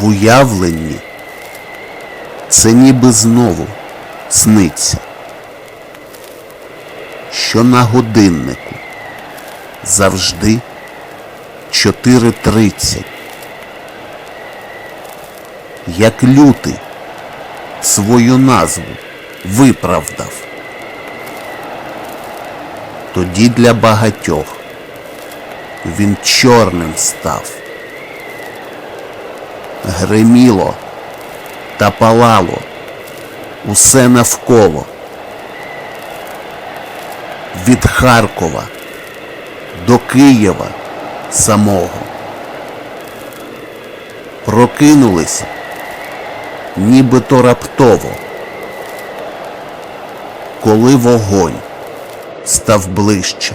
в уявленні це ніби знову сниться, що на годиннику завжди 4.30. Як лютий свою назву виправдав. Тоді для багатьох він чорним став. Гриміло та палало усе навколо. Від Харкова до Києва самого. Прокинулися, нібито раптово, коли вогонь став ближче,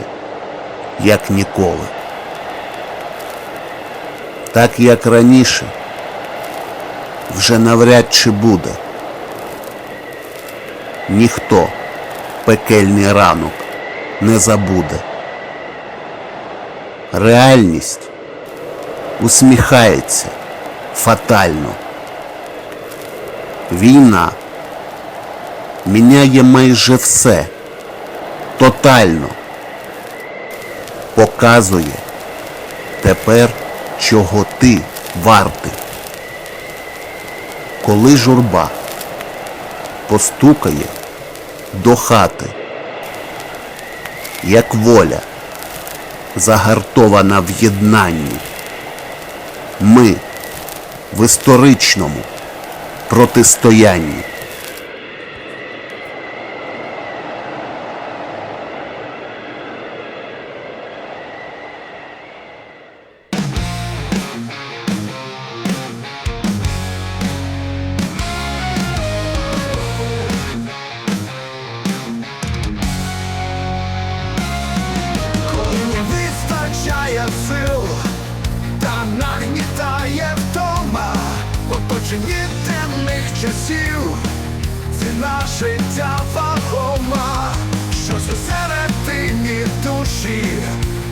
як ніколи. Так як раніше, вже навряд чи буде. Ніхто пекельний ранок не забуде. Реальність усміхається фатально. Війна міняє майже все тотально. Показує тепер, чого ти вартий. Коли журба постукає до хати, як воля загартована в єднанні. Ми в історичному протистоянні. Оточені темних часів, ціна життя вагома, щось у середині душі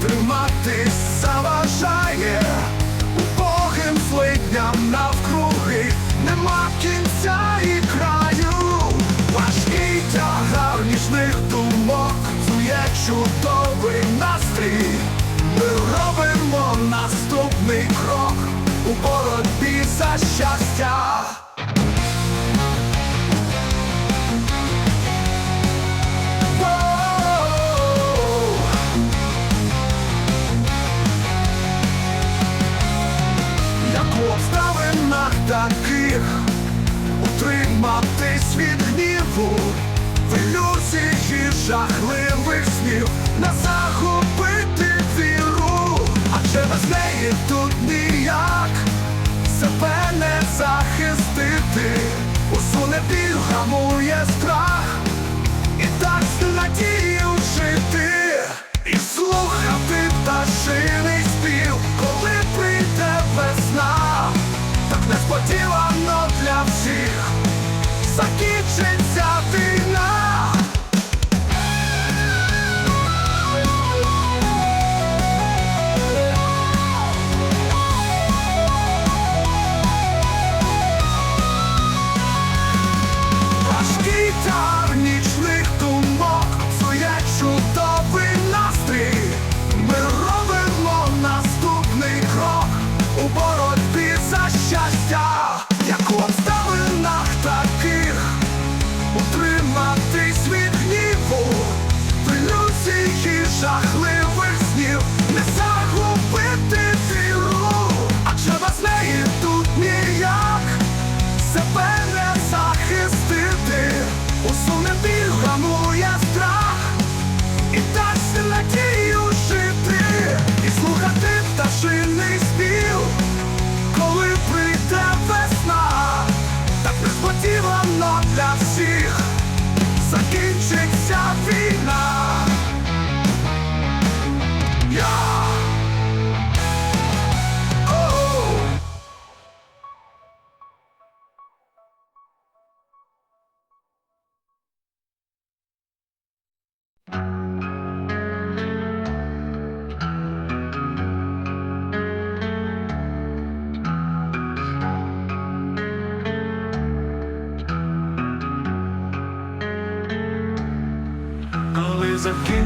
триматись заважає, убогим злидням навкруги нема кінця і краю, важкий тягар ніжних думок псує чудовий настрій. Ми робимо наступний крок у боротьбі за щастя. Обставинах таких утриматись від гніву, в ілюзії жахливих снів не загубити віру, адже без неї тут ніяк себе не захистити, усуне біль, гамує страх,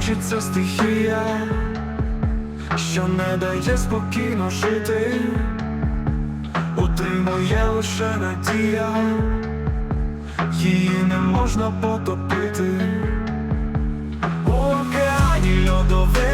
закінчиться стихія, що не дає спокійно жити, утримує лише надія, її не можна потопити. У океані льодовитому,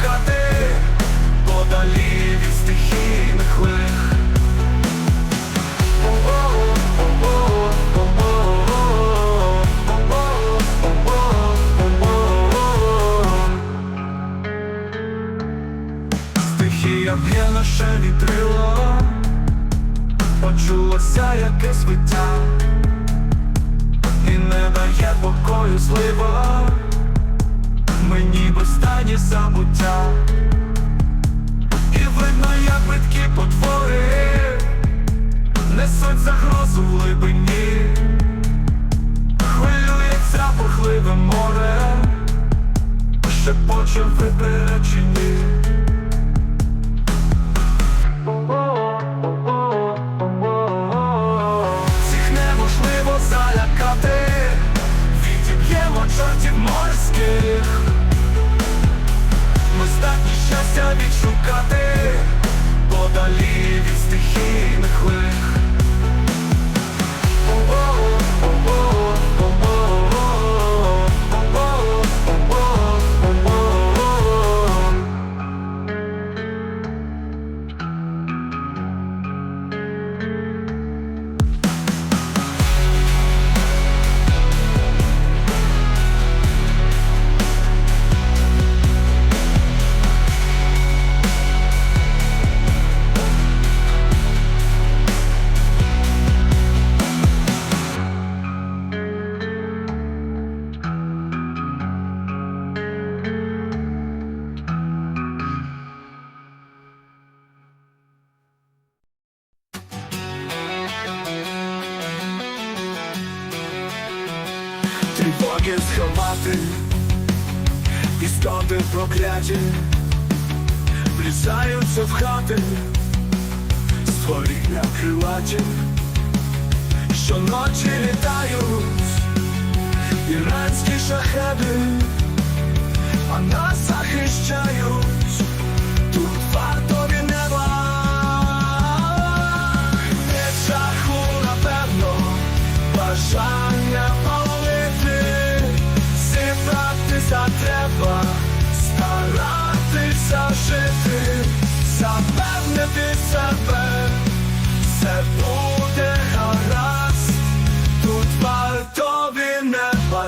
відшукати подалі від стихійних лих. Стихія б'є наше вітрило, почулося якесь виття, і не дає покою злива мені в стані забуття І видно, як видкі потвори. Несуть загрозу в глибині. Хвилюється бурхливе море. Шепоче в випередженні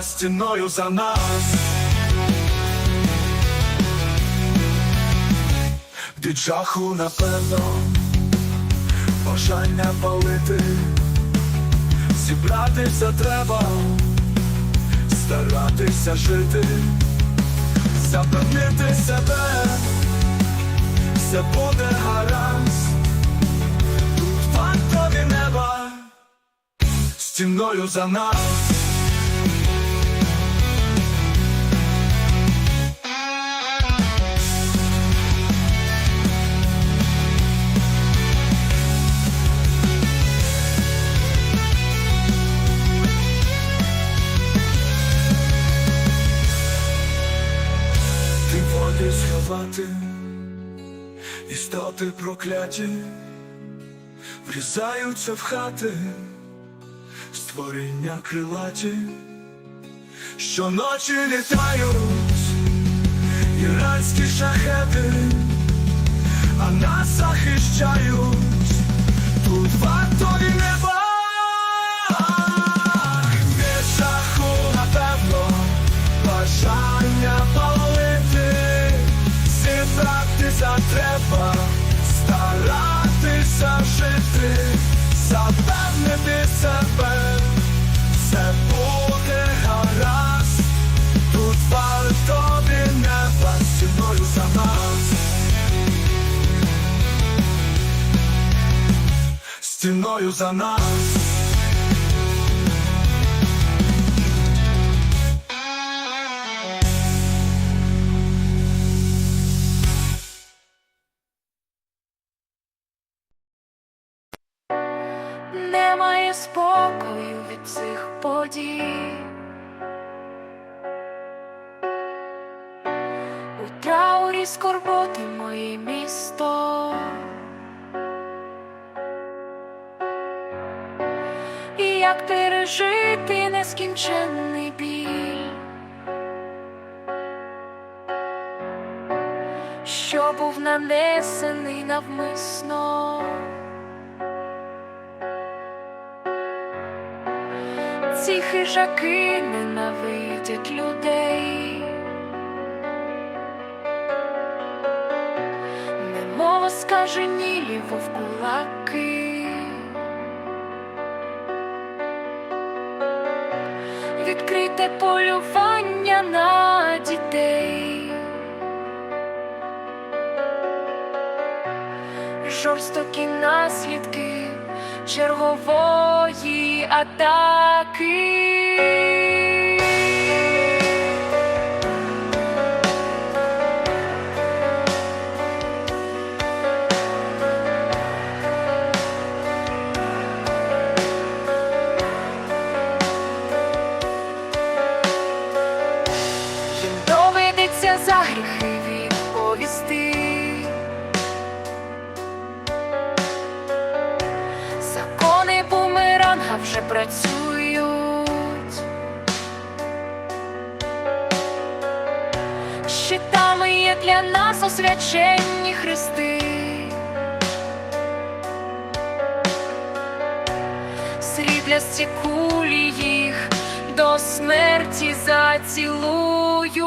неба стіною за нас. Від жаху, напевно, бажання палити, зібратися треба, старатися жити, запевнити себе, все буде гаразд, тут вартові неба, стіною за нас. Істоти прокляті, врізаються в хати, створіння крилаті, щоночі літають іранські шахети, а нас захищають. Тут вартові неба. Від жаху, напевно, бажання палити, треба, жити, запевнити себе, все буде гаразд, тут варто тобі не зі за нас. Стіною за нас. Цих подій. У траурі скорботи моє місто. І як пережити нескінченний біль, що був нанесений навмисно. Ці хижаки ненавидять людей, немов скаженілі вовкулаки. Відкрите полювання на дітей. Жорстокі наслідки чергової атаки. Keep смерті зацілують.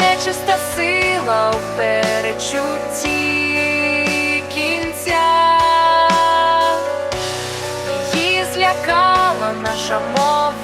Нечиста сила у перечутті кінця. Її злякала наша мова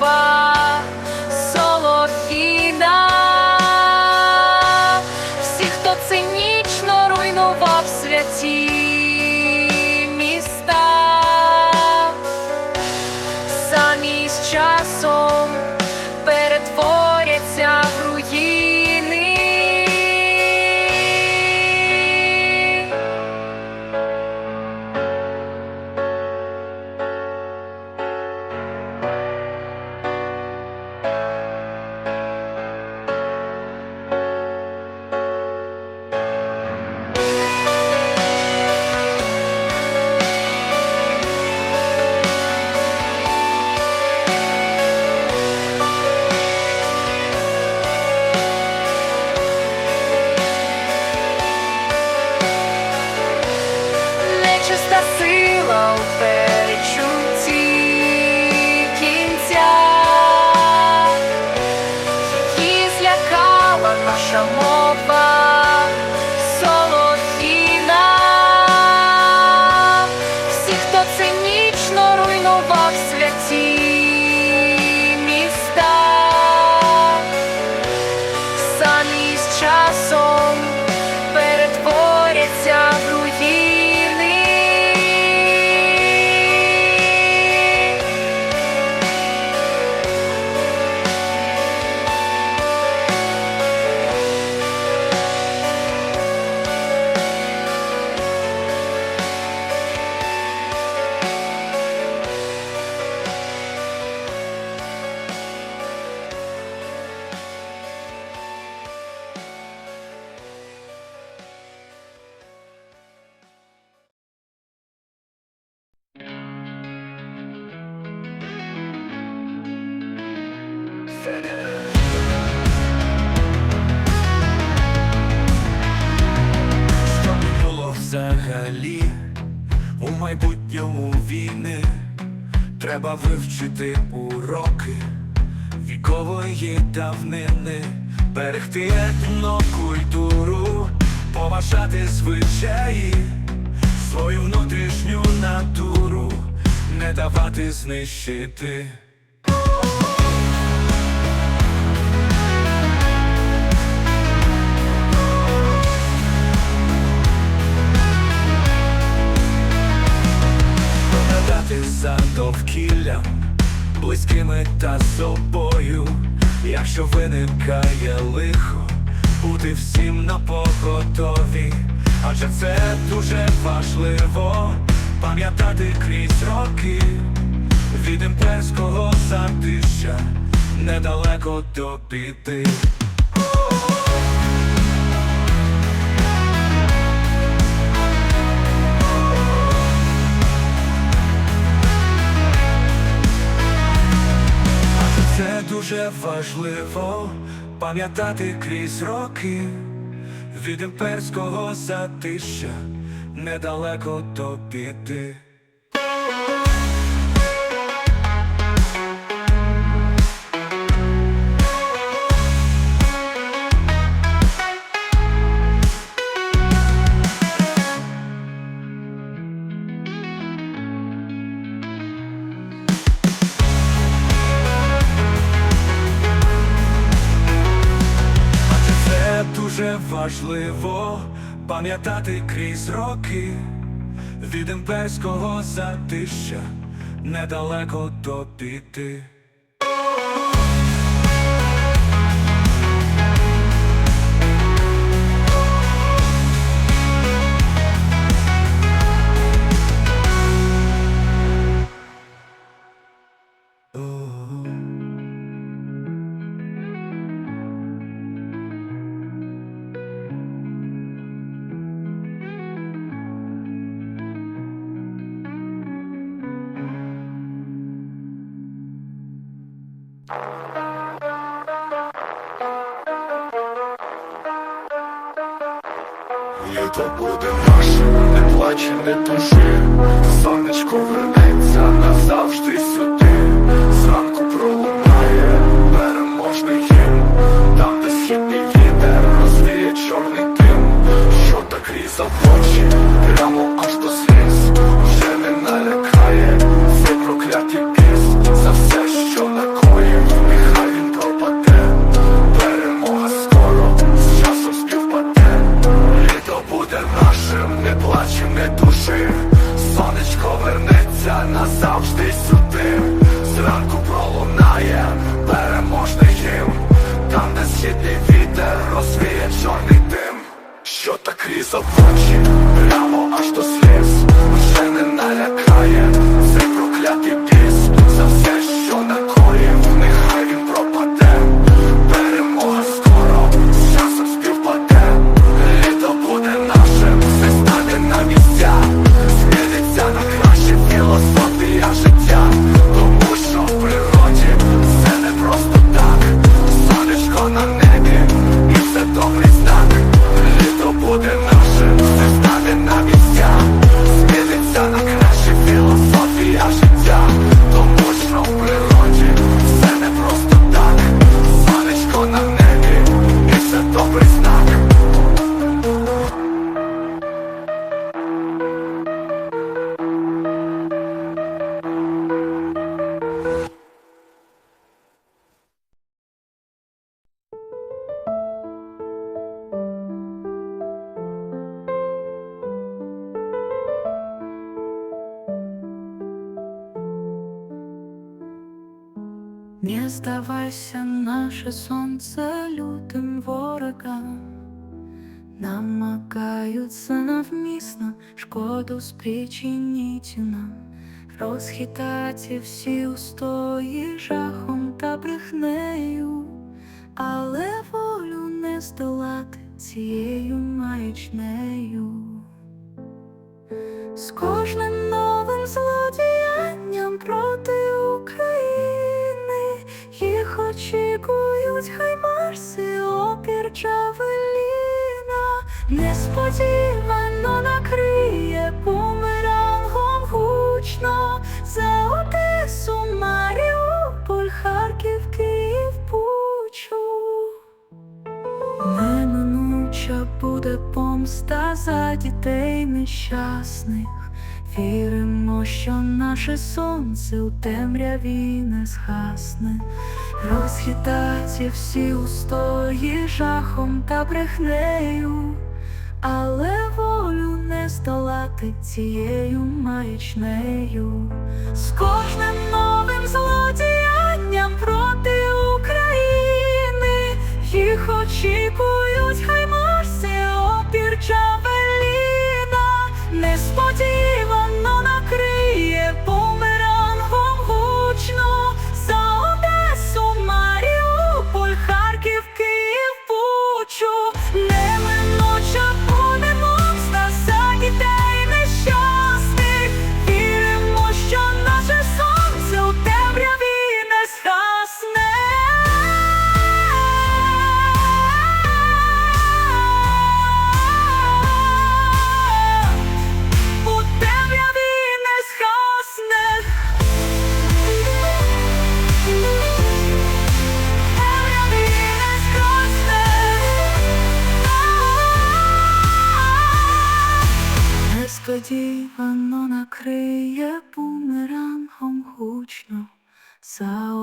вивчити уроки вікової давнини, берегти етнокультуру, поважати звичаї, свою внутрішню натуру, не давати знищити. Адже це дуже важливо пам'ятати крізь роки від імперського затища недалеко до біди. Це дуже важливо пам'ятати крізь роки від імперського затища недалеко то біди. Важливо пам'ятати крізь роки від імперського затища недалеко до біди. Літо буде наше, не плаче, не тужи. Сонечко вернеться назавжди сюди Не сдавайся, наше солнце лютым ворогам. Намагаються навмисно шкоду спричинити нам. Розхитати всі устої жахом та брехнею. Але волю не здолати цією маячнею. З кожним новим злодіянням проти України очікують хаймарси, опір Джавеліна несподівано накриє бумерангом гучно за Одесу, Маріуполь, Харків, Київ, Бучу. Неминуча буде помста за дітей нещасних. Віримо, що наше сонце у темряві не згасне, розхитається всі устої жахом та брехнею, але волю не здолати цією маячнею, з кожним новим злодіянням проти України їх очікують, хай Марси опір Джавеліна. Несподівано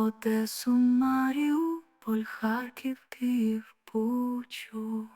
Одесу, Маріуполь, Харків, Київ, Бучу.